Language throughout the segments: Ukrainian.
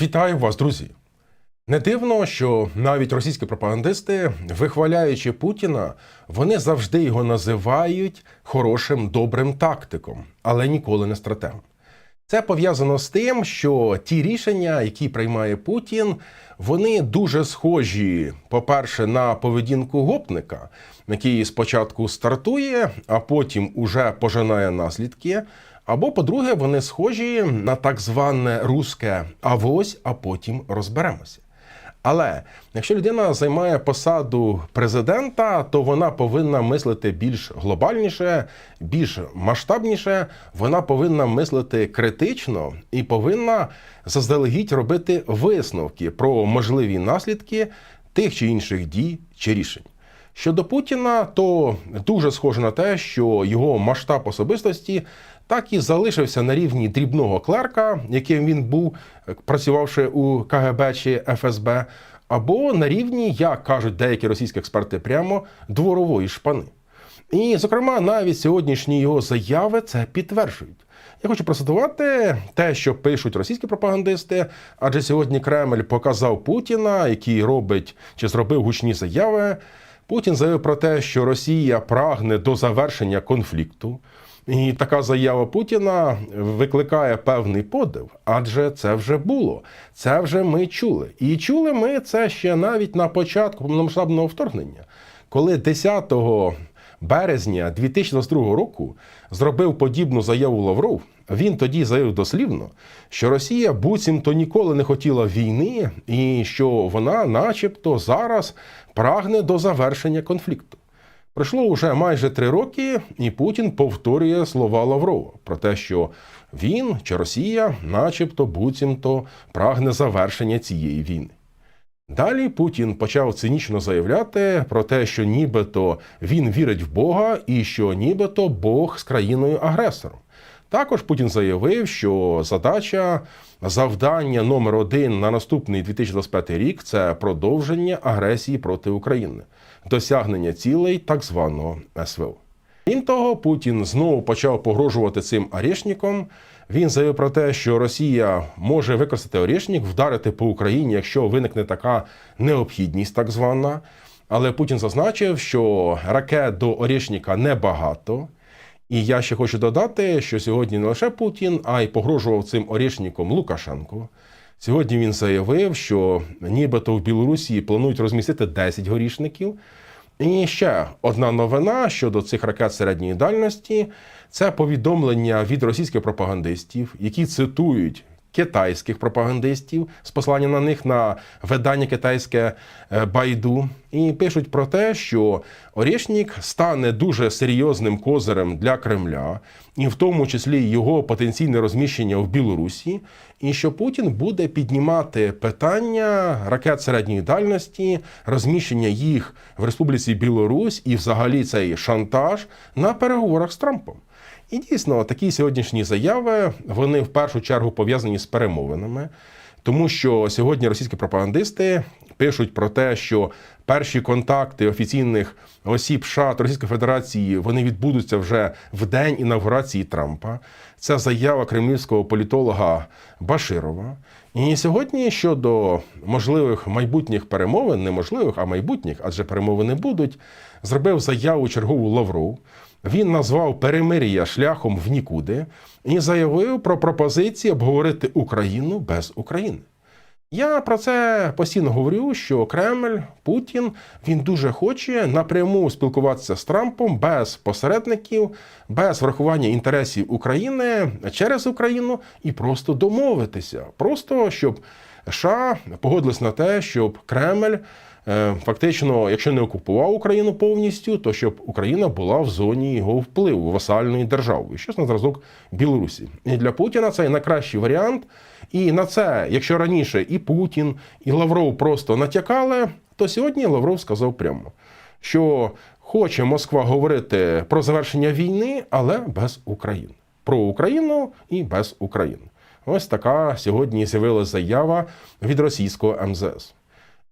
Вітаю вас, друзі! Не дивно, що навіть російські пропагандисти, вихваляючи Путіна, вони завжди його називають хорошим добрим тактиком, але ніколи не стратегом. Це пов'язано з тим, що ті рішення, які приймає Путін, вони дуже схожі, по-перше, на поведінку гопника, який спочатку стартує, а потім уже пожинає наслідки. Або, по-друге, вони схожі на так зване руське авось, а потім розберемося. Але якщо людина займає посаду президента, то вона повинна мислити більш глобальніше, більш масштабніше. Вона повинна мислити критично і повинна заздалегідь робити висновки про можливі наслідки тих чи інших дій чи рішень. Щодо Путіна, то дуже схоже на те, що його масштаб особистості так і залишився на рівні дрібного клерка, яким він був, працювавши у КГБ чи ФСБ, або на рівні, як кажуть деякі російські експерти, прямо дворової шпани. І, зокрема, навіть сьогоднішні його заяви це підтверджують. Я хочу процитувати те, що пишуть російські пропагандисти, адже сьогодні Кремль показав Путіна, який робить чи зробив гучні заяви. Путін заявив про те, що Росія прагне до завершення конфлікту. І така заява Путіна викликає певний подив, адже це вже було. Це вже ми чули. І чули ми це ще навіть на початку повномасштабного вторгнення, коли 10 березня 2022 року зробив подібну заяву Лавров. Він тоді заявив дослівно, що Росія буцімто ніколи не хотіла війни, і що вона, начебто, зараз прагне до завершення конфлікту. Пройшло вже майже три роки, і Путін повторює слова Лаврова про те, що він чи Росія, начебто, буцімто прагне завершення цієї війни. Далі Путін почав цинічно заявляти про те, що нібито він вірить в Бога і що нібито Бог з країною агресором. Також Путін заявив, що задача завдання номер один на наступний 2025 рік це продовження агресії проти України, досягнення цілей так званого СВО. Крім того, Путін знову почав погрожувати цим Орешником. Він заявив про те, що Росія може використати Орешник, вдарити по Україні, якщо виникне така необхідність, так звана. Але Путін зазначив, що ракет до Орешника небагато. І я ще хочу додати, що сьогодні не лише Путін, а й погрожував цим Орішником Лукашенко. Сьогодні він заявив, що нібито в Білорусі планують розмістити 10 горішників. І ще одна новина щодо цих ракет середньої дальності це повідомлення від російських пропагандистів, які цитують китайських пропагандистів з послання на них на видання китайське е, Байду, і пишуть про те, що Орєшнік стане дуже серйозним козирем для Кремля, і в тому числі його потенційне розміщення в Білорусі, і що Путін буде піднімати питання ракет середньої дальності, розміщення їх в Республіці Білорусь і, взагалі, цей шантаж на переговорах з Трампом. І дійсно такі сьогоднішні заяви вони в першу чергу пов'язані з перемовинами, тому що сьогодні російські пропагандисти пишуть про те, що перші контакти офіційних осіб США та Російської Федерації вони відбудуться вже в день інавгурації Трампа. Це заява кремлівського політолога Баширова. І сьогодні щодо можливих майбутніх перемовин, неможливих, а майбутніх, адже перемовини будуть, зробив заяву чергову Лавров. Він назвав перемир'я шляхом в нікуди і заявив про пропозиції обговорити Україну без України. Я про це постійно говорю, що Кремль, Путін він дуже хоче напряму спілкуватися з Трампом без посередників, без врахування інтересів України через Україну і просто домовитися, просто щоб США погодились на те, щоб Кремль. Е, фактично, якщо не окупував Україну повністю, то щоб Україна була в зоні його впливу васальної держави, щось на зразок Білорусі. І для Путіна це найкращий варіант. І на це, якщо раніше і Путін, і Лавров просто натякали, то сьогодні Лавров сказав прямо, що хоче Москва говорити про завершення війни, але без України. Про Україну і без України. Ось така сьогодні з'явилася заява від російського МЗС.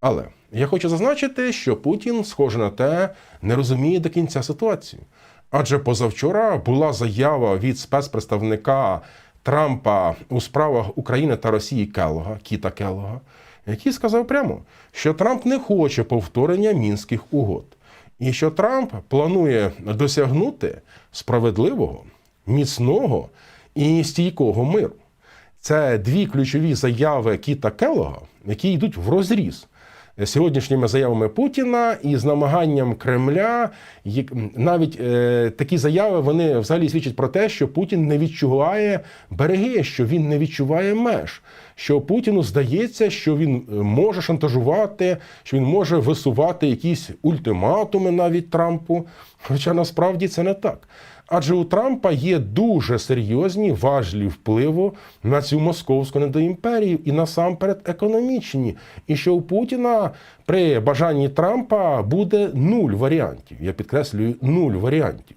Але я хочу зазначити, що Путін, схоже на те, не розуміє до кінця ситуацію. Адже позавчора була заява від спецпредставника Трампа у справах України та Росії Келога, Кіта Келога, який сказав прямо, що Трамп не хоче повторення мінських угод, і що Трамп планує досягнути справедливого, міцного і стійкого миру. Це дві ключові заяви Кіта Келога, які йдуть в розріз сьогоднішніми заявами Путіна і з намаганням Кремля. Навіть е, такі заяви вони взагалі свідчать про те, що Путін не відчуває береги, що він не відчуває меж. Що Путіну здається, що він е, може шантажувати, що він може висувати якісь ультиматуми навіть Трампу. Хоча насправді це не так. Адже у Трампа є дуже серйозні важлі впливу на цю московську недоімперію і насамперед економічні. І що у Путіна при бажанні Трампа буде нуль варіантів. Я підкреслюю нуль варіантів.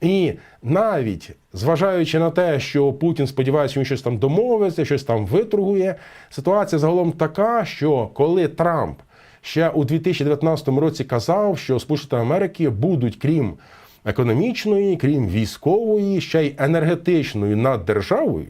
І навіть зважаючи на те, що Путін сподівається, він щось там домовиться, щось там виторгує, ситуація загалом така, що коли Трамп ще у 2019 році казав, що Сполучені Америки будуть, крім економічної, крім військової, ще й енергетичної над державою,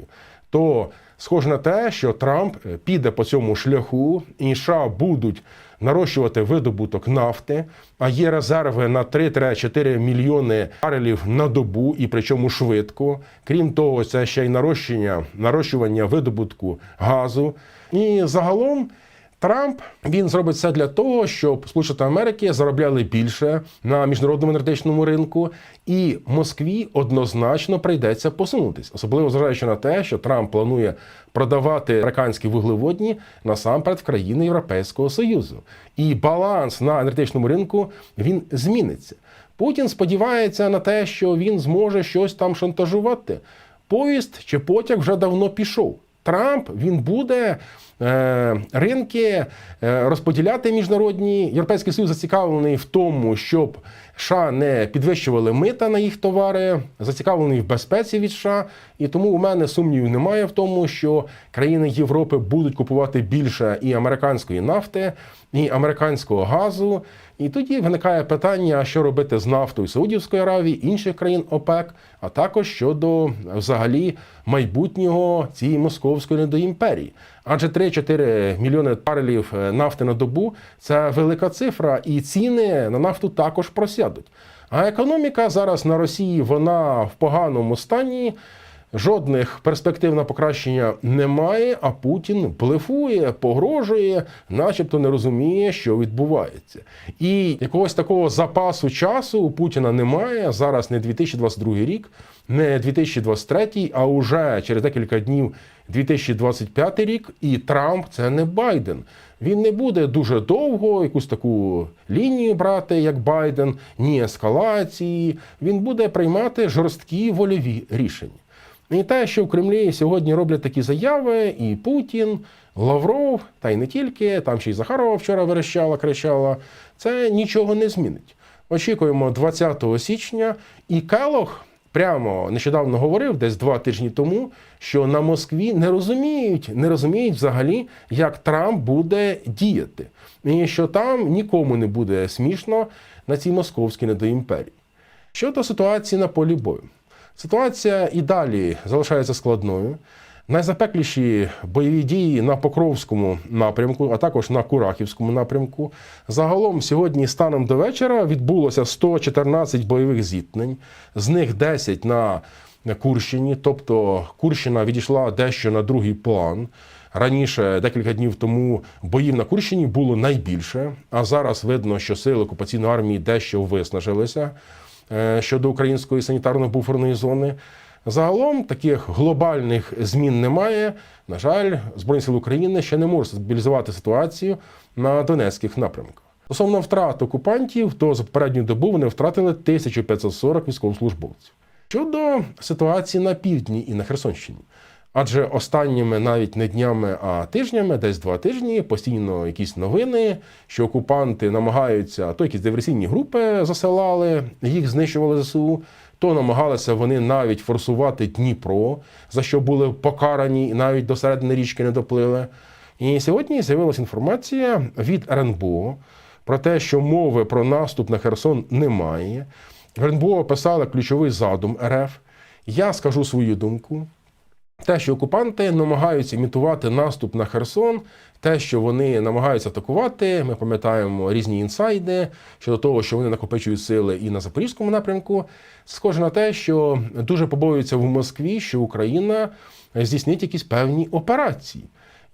то схоже на те, що Трамп е, піде по цьому шляху, і США будуть нарощувати видобуток нафти, а є резерви на 3-4 мільйони барелів на добу, і причому швидко. Крім того, це ще й нарощення, нарощування видобутку газу. І загалом. Трамп він зробить все для того, щоб Сполучені Америки заробляли більше на міжнародному енергетичному ринку, і Москві однозначно прийдеться посунутись, особливо зважаючи на те, що Трамп планує продавати американські вуглеводні насамперед в країни Європейського Союзу. І баланс на енергетичному ринку він зміниться. Путін сподівається на те, що він зможе щось там шантажувати. Поїзд чи потяг вже давно пішов. Трамп він буде е, ринки е, розподіляти міжнародні. Європейський Союз зацікавлений в тому, щоб США не підвищували мита на їх товари, зацікавлений в безпеці від США. І тому у мене сумнівів немає в тому, що країни Європи будуть купувати більше і американської нафти, і американського газу. І тоді виникає питання, що робити з нафтою Саудівської Аравії, інших країн ОПЕК, а також щодо взагалі майбутнього цієї московської недоімперії. Адже 3-4 мільйони барелів е, нафти на добу це велика цифра, і ціни на нафту також просядуть. А економіка зараз на Росії вона в поганому стані. Жодних перспектив на покращення немає, а Путін блефує, погрожує, начебто не розуміє, що відбувається. І якогось такого запасу часу у Путіна немає. Зараз не 2022 рік, не 2023, а уже через декілька днів 2025 рік. І Трамп це не Байден. Він не буде дуже довго якусь таку лінію брати, як Байден, ні ескалації. Він буде приймати жорсткі вольові рішення. І те, що в Кремлі сьогодні роблять такі заяви, і Путін, Лавров, та й не тільки, там ще й Захарова вчора верещала, кричала, це нічого не змінить. Очікуємо 20 січня, і Келох прямо нещодавно говорив, десь два тижні тому, що на Москві не розуміють, не розуміють взагалі, як Трамп буде діяти, і що там нікому не буде смішно на цій московській недоімперії. Щодо ситуації на полі бою. Ситуація і далі залишається складною. Найзапекліші бойові дії на Покровському напрямку, а також на Курахівському напрямку. Загалом сьогодні, станом до вечора, відбулося 114 бойових зіткнень, з них 10 на Курщині, тобто Курщина відійшла дещо на другий план. Раніше, декілька днів тому, боїв на Курщині було найбільше, а зараз видно, що сили окупаційної армії дещо виснажилися щодо української санітарно-буферної зони. Загалом таких глобальних змін немає. На жаль, Збройні сили України ще не можуть стабілізувати ситуацію на Донецьких напрямках. Стосовно втрат окупантів, то за попередню добу вони втратили 1540 військовослужбовців. Щодо ситуації на півдні і на Херсонщині. Адже останніми навіть не днями, а тижнями, десь два тижні, постійно якісь новини, що окупанти намагаються, то якісь диверсійні групи засилали, їх знищували ЗСУ, то намагалися вони навіть форсувати Дніпро, за що були покарані і навіть до середини річки не доплили. І сьогодні з'явилася інформація від РНБО про те, що мови про наступ на Херсон немає. В РНБО описали ключовий задум РФ. Я скажу свою думку. Те, що окупанти намагаються імітувати наступ на Херсон, те, що вони намагаються атакувати. Ми пам'ятаємо різні інсайди щодо того, що вони накопичують сили і на запорізькому напрямку. Схоже на те, що дуже побоюються в Москві, що Україна здійснить якісь певні операції.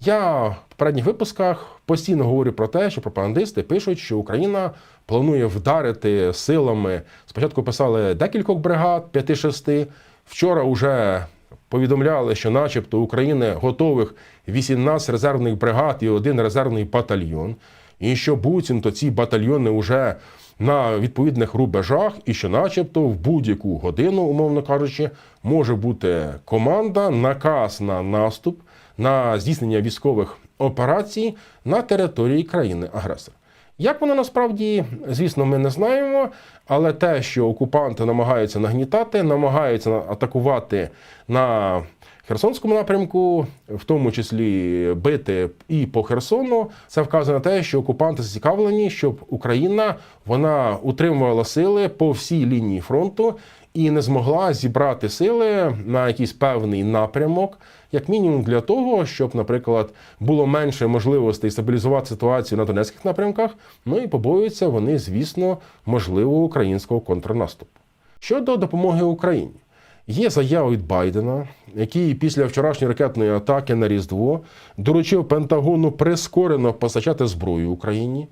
Я в попередніх випусках постійно говорю про те, що пропагандисти пишуть, що Україна планує вдарити силами. Спочатку писали декількох бригад, 5-6. Вчора вже повідомляли, що, начебто, України готових 18 резервних бригад і один резервний батальйон. І що буцімто ці батальйони вже на відповідних рубежах, і що, начебто, в будь-яку годину, умовно кажучи, може бути команда, наказ на наступ, на здійснення військових операцій на території країни-агресора. Як воно насправді, звісно, ми не знаємо, але те, що окупанти намагаються нагнітати, намагаються атакувати на Херсонському напрямку, в тому числі бити і по Херсону, це вказує на те, що окупанти зацікавлені, щоб Україна вона утримувала сили по всій лінії фронту і не змогла зібрати сили на якийсь певний напрямок, як мінімум для того, щоб, наприклад, було менше можливостей стабілізувати ситуацію на донецьких напрямках. Ну і побоюються вони, звісно, можливого українського контрнаступу. Щодо допомоги Україні. Є заява від Байдена, який після вчорашньої ракетної атаки на Різдво доручив Пентагону прискорено постачати зброю Україні.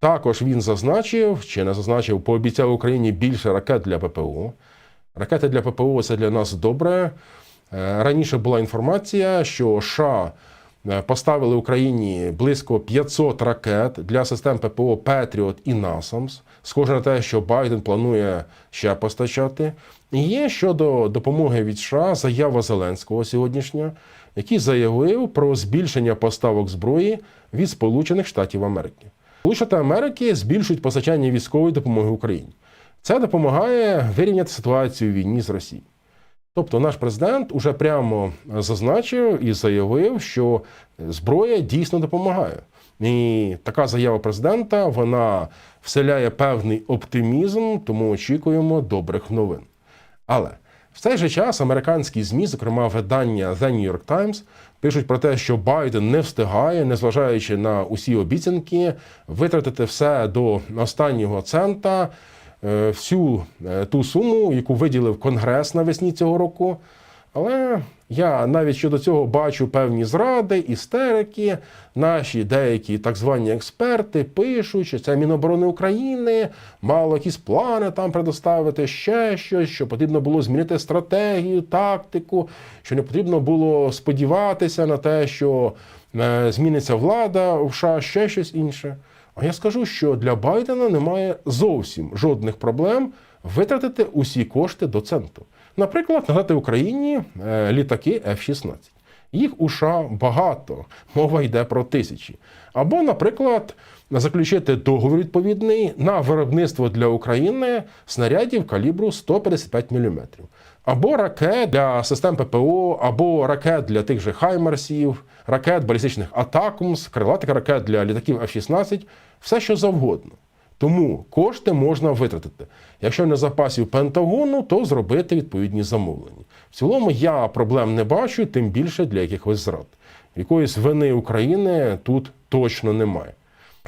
Також він зазначив, чи не зазначив, пообіцяв Україні більше ракет для ППО. Ракети для ППО це для нас добре. Е, Раніше була інформація, що США е, поставили Україні близько 500 ракет для систем ППО Петріот і Насамс. Схоже на те, що Байден планує ще постачати. І є щодо допомоги від США заява Зеленського сьогоднішня, який заявив про збільшення поставок зброї від Сполучених Штатів Америки. Сполучені Америки збільшують постачання військової допомоги Україні. Це допомагає вирівняти ситуацію в війні з Росією. Тобто наш президент уже прямо зазначив і заявив, що зброя дійсно допомагає. І така заява президента вона вселяє певний оптимізм, тому очікуємо добрих новин. Але в цей же час американські ЗМІ, зокрема видання The New York Times, пишуть про те, що Байден не встигає, незважаючи на усі обіцянки, витратити все до останнього цента, е, всю е, ту суму, яку виділив Конгрес навесні цього року. Але я навіть щодо цього бачу певні зради, істерики. Наші деякі так звані експерти пишуть, що це Міноборони України мало якісь плани там предоставити ще щось, що потрібно було змінити стратегію, тактику, що не потрібно було сподіватися на те, що е, зміниться влада в США, ще щось інше. А я скажу, що для Байдена немає зовсім жодних проблем витратити усі кошти до центу. Наприклад, надати Україні е, літаки F-16. Їх у США багато, мова йде про тисячі. Або, наприклад, заключити договір відповідний на виробництво для України снарядів калібру 155 мм. Або ракет для систем ППО, або ракет для тих же Хаймерсів, ракет балістичних Атакумс, крилатих ракет для літаків F-16, все що завгодно. Тому кошти можна витратити. Якщо не запасів Пентагону, то зробити відповідні замовлення. В цілому я проблем не бачу, тим більше для якихось зрад. Якоїсь вини України тут точно немає.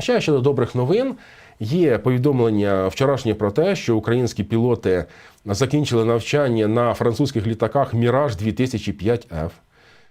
Ще щодо добрих новин. Є повідомлення вчорашнє про те, що українські пілоти закінчили навчання на французьких літаках Міраж 2005 f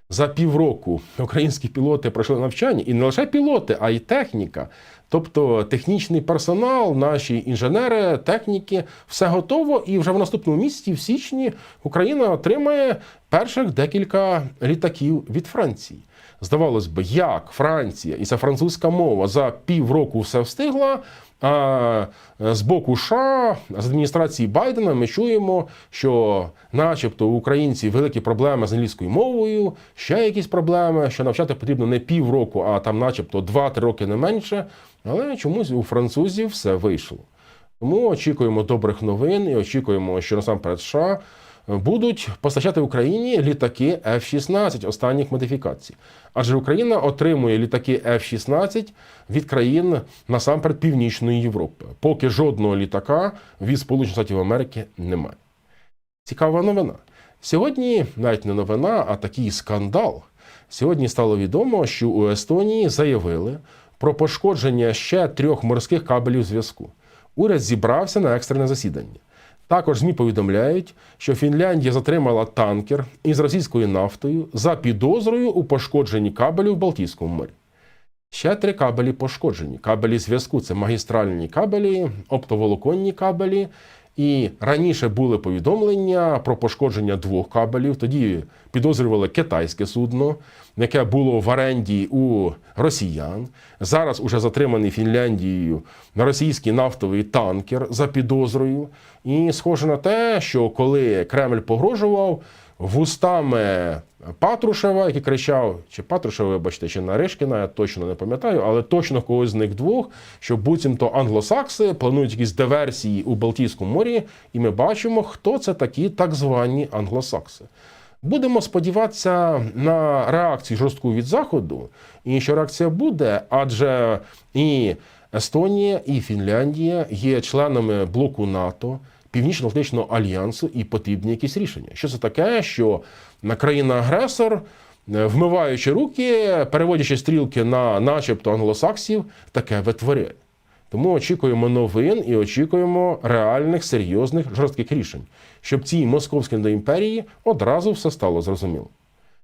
за півроку українські пілоти пройшли навчання, і не лише пілоти, а й техніка. Тобто технічний персонал, наші інженери, техніки, все готово. І вже в наступному місяці, в січні, Україна отримає перших декілька літаків від Франції. Здавалось би, як Франція і ця французька мова за півроку все встигла. А з боку США, з адміністрації Байдена, ми чуємо, що, начебто, у українців великі проблеми з англійською мовою, ще якісь проблеми, що навчати потрібно не півроку, а там, начебто, 2-3 роки не менше. Але чомусь у французів все вийшло. Тому очікуємо добрих новин і очікуємо, що насамперед США будуть постачати Україні літаки F-16 останніх модифікацій. Адже Україна отримує літаки F-16 від країн насамперед Північної Європи. Поки жодного літака від Сполучених Штатів Америки немає. Цікава новина. Сьогодні навіть не новина, а такий скандал. Сьогодні стало відомо, що у Естонії заявили про пошкодження ще трьох морських кабелів зв'язку. Уряд зібрався на екстрене засідання. Також ЗМІ повідомляють, що Фінляндія затримала танкер із російською нафтою за підозрою у пошкодженні кабелів в Балтійському морі. Ще три кабелі пошкоджені. Кабелі зв'язку це магістральні кабелі, оптоволоконні кабелі. І раніше були повідомлення про пошкодження двох кабелів. Тоді підозрювали китайське судно, яке було в оренді у росіян. Зараз уже затриманий Фінляндією російський нафтовий танкер за підозрою. І схоже на те, що коли Кремль погрожував, вустами Патрушева, який кричав, чи Патрушева, вибачте, чи Наришкіна, я точно не пам'ятаю, але точно когось з них двох, що буцімто англосакси планують якісь диверсії у Балтійському морі, і ми бачимо, хто це такі так звані англосакси. Будемо сподіватися на реакцію жорстку від Заходу, і що реакція буде, адже і Естонія, і Фінляндія є членами блоку НАТО. Північно-Атлантичного альянсу і потрібні якісь рішення. Що це таке? Що на країна-агресор, е, вмиваючи руки, переводячи стрілки на начебто англосаксів, таке витворяє. Тому очікуємо новин і очікуємо реальних, серйозних, жорстких рішень, щоб цій московській імперії одразу все стало зрозуміло.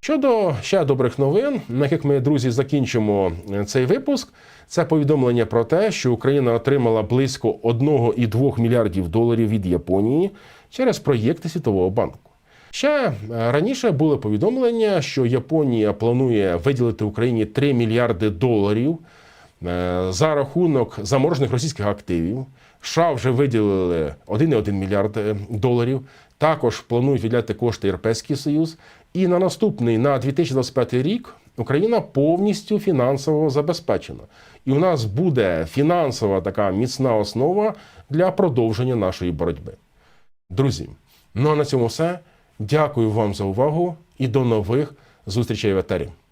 Щодо ще добрих новин, на яких ми, друзі, закінчимо е, цей випуск, це повідомлення про те, що Україна отримала близько 1,2 мільярдів доларів від Японії через проєкти Світового банку. Ще е, раніше були повідомлення, що Японія планує виділити Україні 3 мільярди доларів е, за рахунок заморожених російських активів. США вже виділили 1,1 мільярд е, доларів. Також планують виділяти кошти Європейський Союз. І на наступний на 2025 рік Україна повністю фінансово забезпечена. І у нас буде фінансова така міцна основа для продовження нашої боротьби. Друзі, ну а на цьому все. Дякую вам за увагу і до нових зустрічей в етері.